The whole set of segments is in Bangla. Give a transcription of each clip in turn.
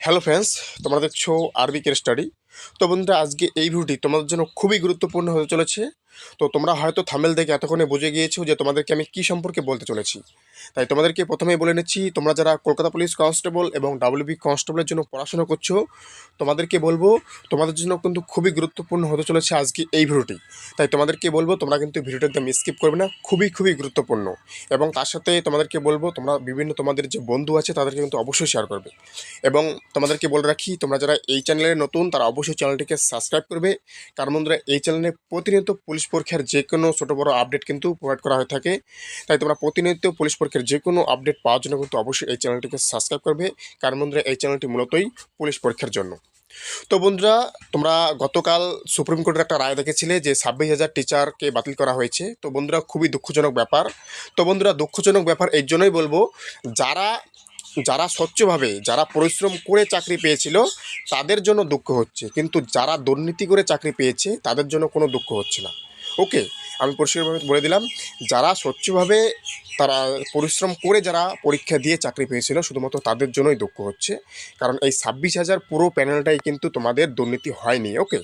হ্যালো ফ্রেন্ডস, তোমরা দেখছ আরবি কের স্টাডি। তো বন্ধুরা, আজকে এই ভিডিওটি তোমাদের জন্য খুবই গুরুত্বপূর্ণ হতে চলেছে। তো তোমরা হয়তো থামেল দেখে এতক্ষণে বুঝে গিয়েছো যে তোমাদেরকে আমি কী সম্পর্কে বলতে চলেছি। তাই তোমাদেরকে প্রথমেই বলে নিচ্ছি, তোমরা যারা কলকাতা পুলিশ কনস্টেবল এবং ডাব্লিউবি কনস্টেবলের জন্য পড়াশোনা করছ, তোমাদেরকে বলব, তোমাদের জন্য কিন্তু খুবই গুরুত্বপূর্ণ হতে চলেছে আজকে এই ভিডিওটি। তাই তোমাদেরকে বলব, তোমরা কিন্তু ভিডিওটা একদম স্কিপ করবে না, খুবই খুবই গুরুত্বপূর্ণ। এবং তার সাথে তোমাদেরকে বলব, তোমরা বিভিন্ন তোমাদের যে বন্ধু আছে তাদেরকে কিন্তু অবশ্যই শেয়ার করবে। এবং তোমাদেরকে বলে রাখি, তোমরা যারা এই চ্যানেলে নতুন, তারা অবশ্যই চ্যানেলটিকে সাবস্ক্রাইব করবে। কারণ বন্ধুরা, এই চ্যানেলে প্রতিনিয়ত পুলিশ পরীক্ষার যে কোনো ছোটো বড়ো আপডেট কিন্তু প্রোভাইড করা হয়ে থাকে। তাই তোমরা প্রতিনিয়ত পুলিশ পরীক্ষার যে কোনো আপডেট পাওয়ার জন্য কিন্তু অবশ্যই এই চ্যানেলটিকে সাবস্ক্রাইব করবে। কারণ বন্ধুরা, এই চ্যানেলটি মূলতই পুলিশ পরীক্ষার জন্য। তো বন্ধুরা, তোমরা গতকাল সুপ্রিম কোর্টের একটা রায় দেখেছিলে যে ছাব্বিশ হাজার টিচারকে বাতিল করা হয়েছে। তো বন্ধুরা, খুবই দুঃখজনক ব্যাপার। তো বন্ধুরা, দুঃখজনক ব্যাপার এই জন্যই বলব, যারা যারা স্বচ্ছভাবে, যারা পরিশ্রম করে চাকরি পেয়েছিল, তাদের জন্য দুঃখ হচ্ছে। কিন্তু যারা দুর্নীতি করে চাকরি পেয়েছে, তাদের জন্য কোনো দুঃখ হচ্ছে না। ওকে, আমি পরিষ্কারভাবে বলে দিলাম, যারা স্বচ্ছভাবে তারা পরিশ্রম করে যারা পরীক্ষা দিয়ে চাকরি পেয়েছিল, শুধুমাত্র তাদের জন্যই দুঃখ হচ্ছে। কারণ এই ছাব্বিশ হাজার পুরো প্যানেলটাই কিন্তু তোমাদের দুর্নীতি হয়নি, ওকে?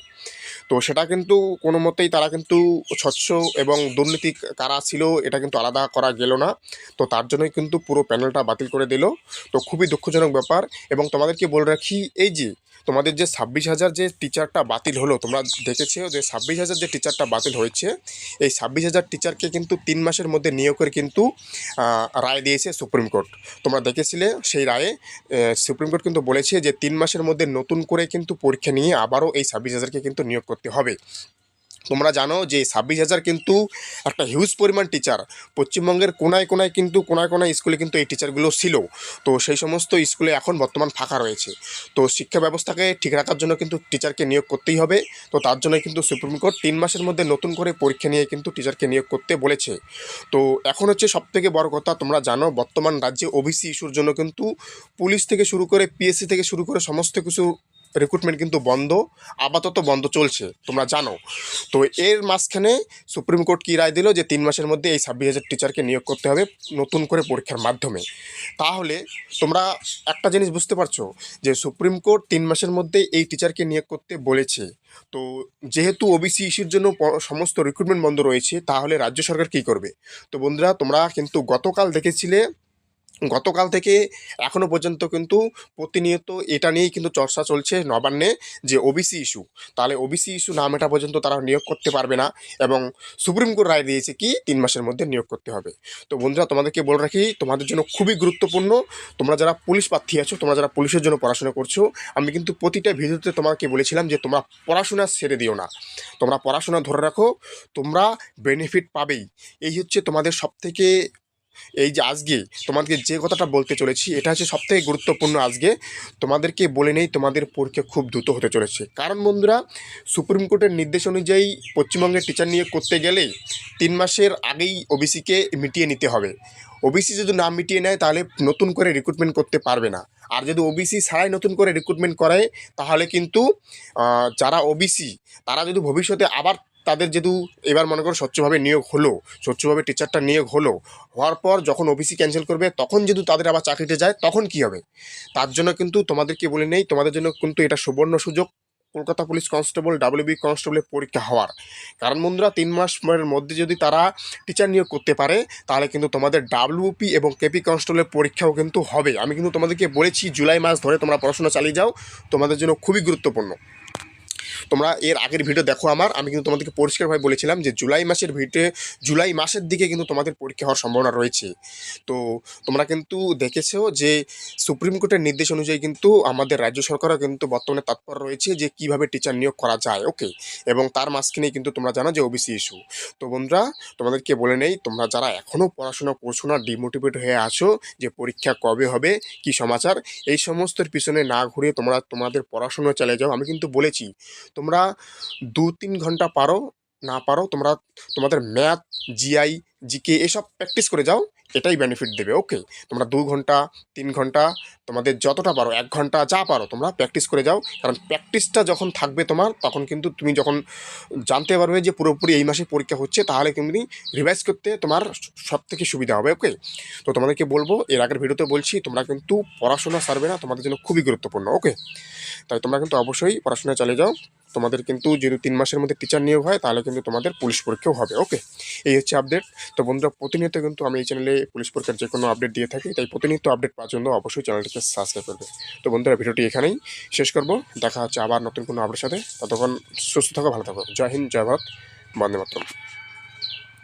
তো সেটা কিন্তু কোনো মতেই তারা কিন্তু স্বচ্ছ এবং দুর্নীতি কারা ছিল, এটা কিন্তু আলাদা করা গেল না। তো তার জন্যই কিন্তু পুরো প্যানেলটা বাতিল করে দিল। তো খুবই দুঃখজনক ব্যাপার। এবং তোমাদেরকে বলে রাখি, এই যে তোমাদের যে ছাব্বিশ হাজার যে টিচারটা বাতিল হলো, তোমরা দেখেছ যে ছাব্বিশ হাজার যে টিচারটা বাতিল হয়েছে, এই ছাব্বিশ হাজার টিচারকে কিন্তু তিন মাসের মধ্যে নিয়োগের কিন্তু রায় দিয়েছে সুপ্রিম কোর্ট। তোমরা দেখেছিলে সেই রায়ে সুপ্রিম কোর্ট কিন্তু বলেছে যে তিন মাসের মধ্যে নতুন করে কিন্তু পরীক্ষা নিয়ে আবারও এই ছাব্বিশ হাজারকে কিন্তু নিয়োগ করতে হবে। তোমরা জানো যে ছাব্বিশ হাজার কিন্তু একটা হিউজ পরিমাণ টিচার পশ্চিমবঙ্গের কোনায় কোনায় কিন্তু, কোনায় কোনায় স্কুলে কিন্তু এই টিচারগুলো ছিল। তো সেই সমস্ত স্কুলে এখন বর্তমান ফাঁকা রয়েছে। তো শিক্ষা ব্যবস্থাকে ঠিক রাখার জন্য কিন্তু টিচারকে নিয়োগ করতেই হবে। তো তার জন্য কিন্তু সুপ্রিম কোর্ট তিন মাসের মধ্যে নতুন করে পরীক্ষা নিয়ে কিন্তু টিচারকে নিয়োগ করতে বলেছে। তো এখন হচ্ছে সবথেকে বড় কথা, তোমরা জানো বর্তমান রাজ্যে ওবিসি ইস্যুর জন্য কিন্তু পুলিশ থেকে শুরু করে পিএসসি থেকে শুরু করে সমস্ত কিছু রিক্রুটমেন্ট কিন্তু বন্ধ, আপাতত বন্ধ চলছে, তোমরা জানো। তো এর মাঝখানে সুপ্রিম কোর্ট কী রায় দিল যে তিন মাসের মধ্যে এই ছাব্বিশ হাজার টিচারকে নিয়োগ করতে হবে নতুন করে পরীক্ষার মাধ্যমে। তাহলে তোমরা একটা জিনিস বুঝতে পারছ যে সুপ্রিম কোর্ট তিন মাসের মধ্যে এই টিচারকে নিয়োগ করতে বলেছে। তো যেহেতু ওবিসি ইস্যুর জন্য সমস্ত রিক্রুটমেন্ট বন্ধ রয়েছে, তাহলে রাজ্য সরকার কী করবে? তো বন্ধুরা, তোমরা কিন্তু গতকাল দেখেছিলে গতকাল থেকে এখনও পর্যন্ত কিন্তু প্রতিনিয়ত এটা নিয়েই কিন্তু চর্চা চলছে নবান্নে যে ওবিসি ইস্যু তাহলে ওবিসি ইস্যু না মেটা পর্যন্ত তারা নিয়োগ করতে পারবে না এবং সুপ্রিম কোর্ট রায় দিয়েছে কি তিন মাসের মধ্যে নিয়োগ করতে হবে। তো বন্ধুরা, তোমাদেরকে বলে রাখি, তোমাদের জন্য খুবই গুরুত্বপূর্ণ। তোমরা যারা পুলিশ প্রার্থী আছো, তোমরা যারা পুলিশের জন্য পড়াশোনা করছ, আমি কিন্তু প্রতিটা ভিডিওতে তোমাকে বলেছিলাম যে তোমরা পড়াশোনা ছেড়ে দিও না। তোমরা পড়াশোনা ধরে রাখো, তোমরা বেনিফিট পাবেই। এই হচ্ছে তোমাদের সবথেকে এই যে আজকে তোমাদেরকে যে কথাটা বলতে চলেছি, এটা হচ্ছে সবথেকে গুরুত্বপূর্ণ আজকে। তোমাদেরকে বলে নেই, তোমাদের পরীক্ষা খুব দ্রুত হতে চলেছে। কারণ বন্ধুরা, সুপ্রিম কোর্টের নির্দেশ অনুযায়ী পশ্চিমবঙ্গের টিচার নিয়োগ করতে গেলে তিন মাসের আগেই ওবিসিকে মিটিয়ে নিতে হবে। ওবিসি যদি না মিটিয়ে নেয়, তাহলে নতুন করে রিক্রুটমেন্ট করতে পারবে না। আর যদি ওবিসি ছাড়াই নতুন করে রিক্রুটমেন্ট করায়, তাহলে কিন্তু যারা ওবিসি, তারা যদি ভবিষ্যতে আবার তাদের যেহেতু এবার মনে করো স্বচ্ছভাবে নিয়োগ হলো, স্বচ্ছভাবে টিচারটা নিয়োগ হলো, হওয়ার পর যখন ওবিসি ক্যান্সেল করবে, তখন যেহেতু তাদের আবার চাকরিতে যায়, তখন কি হবে? তার জন্য কিন্তু তোমাদেরকে বলে নেই, তোমাদের জন্য কিন্তু এটা সুবর্ণ সুযোগ, কলকাতা পুলিশ কনস্টেবল ডাব্লিউবি কনস্টেবলের পরীক্ষা হওয়ার। কারণ বন্ধুরা, তিন মাসের মধ্যে যদি তারা টিচার নিয়োগ করতে পারে, তাহলে কিন্তু তোমাদের ডাব্লিউপি এবং কেপি কনস্টেবলের পরীক্ষাও কিন্তু হবে। আমি কিন্তু তোমাদেরকে বলেছি, জুলাই মাস ধরে তোমরা পড়াশোনা চালিয়ে যাও, তোমাদের জন্য খুবই গুরুত্বপূর্ণ। তোমরা এর আগের ভিডিও দেখো আমার। আমি কিন্তু তোমাদেরকে পরিষ্কারভাবে বলেছিলাম যে জুলাই মাসের ভিডিও জুলাই মাসের দিকে কিন্তু তোমাদের পরীক্ষা হওয়ার সম্ভাবনা রয়েছে। তো তোমরা কিন্তু দেখেছ যে সুপ্রিম কোর্টের নির্দেশ অনুযায়ী কিন্তু আমাদের রাজ্য সরকারও কিন্তু বর্তমানে তৎপর রয়েছে যে কীভাবে টিচার নিয়োগ করা যায় ওকে এবং তার মাঝখানেই কিন্তু তোমরা জানো যে ওবিসি ইস্যু তো বন্ধুরা, তোমাদেরকে বলে নেই, তোমরা যারা এখনও পড়াশোনা করছ না ডিমোটিভেট হয়ে আছো যে পরীক্ষা কবে হবে, কি সমাচার, এই সমস্তর পিছনে না ঘুরে তোমরা তোমাদের পড়াশোনা চালিয়ে যাও। আমি কিন্তু বলেছি তোমরা দু তিন ঘণ্টা পারো, না পারো, তোমরা তোমাদের ম্যাথ জিআই জিকে এসব প্র্যাকটিস করে যাও, এটাই বেনিফিট দেবে ওকে তোমরা দু ঘণ্টা, তিন ঘণ্টা, তোমাদের যতটা পারো, এক ঘণ্টা যা পারো, তোমরা প্র্যাকটিস করে যাও, কারণ প্র্যাকটিসটা যখন থাকবে তোমার, তখন কিন্তু তুমি যখন জানতে পারবে যে পুরোপুরি এই মাসে পরীক্ষা হচ্ছে, তাহলে তুমি রিভাইজ করতে তোমার সব থেকে সুবিধা হবে ওকে তো তোমাদেরকে বলব, এর আগের ভিডিওতে বলছি, তোমরা কিন্তু পড়াশোনা সারবে না, তোমাদের জন্য খুবই গুরুত্বপূর্ণ ওকে তাই তোমরা কিন্তু অবশ্যই পড়াশোনা চালিয়ে যাও। তোমাদের কিন্তু যদি তিন মাসের মধ্যে টিচার নিয়োগ হয়, তাহলে কিন্তু তোমাদের পুলিশ পরীক্ষাও হবে ওকে এই হচ্ছে আপডেট তো বন্ধুরা, প্রতিনিয়ত কিন্তু আমি এই চ্যানেলে পুলিশ পরীক্ষার যে কোনো আপডেট দিয়ে থাকি, তাই প্রতিনিয়ত আপডেট পাওয়ার জন্য অবশ্যই চ্যানেলটিকে সাবস্ক্রাইব করবে। তো বন্ধুরা, ভিডিওটি এখানেই শেষ করব। দেখা হচ্ছে আবার নতুন কোনো আপডেটের সাথে। ততক্ষণ সুস্থ থাকো, ভালো থাকো। জয় হিন্দ, জয় ভারত, বন্দে মাতরম।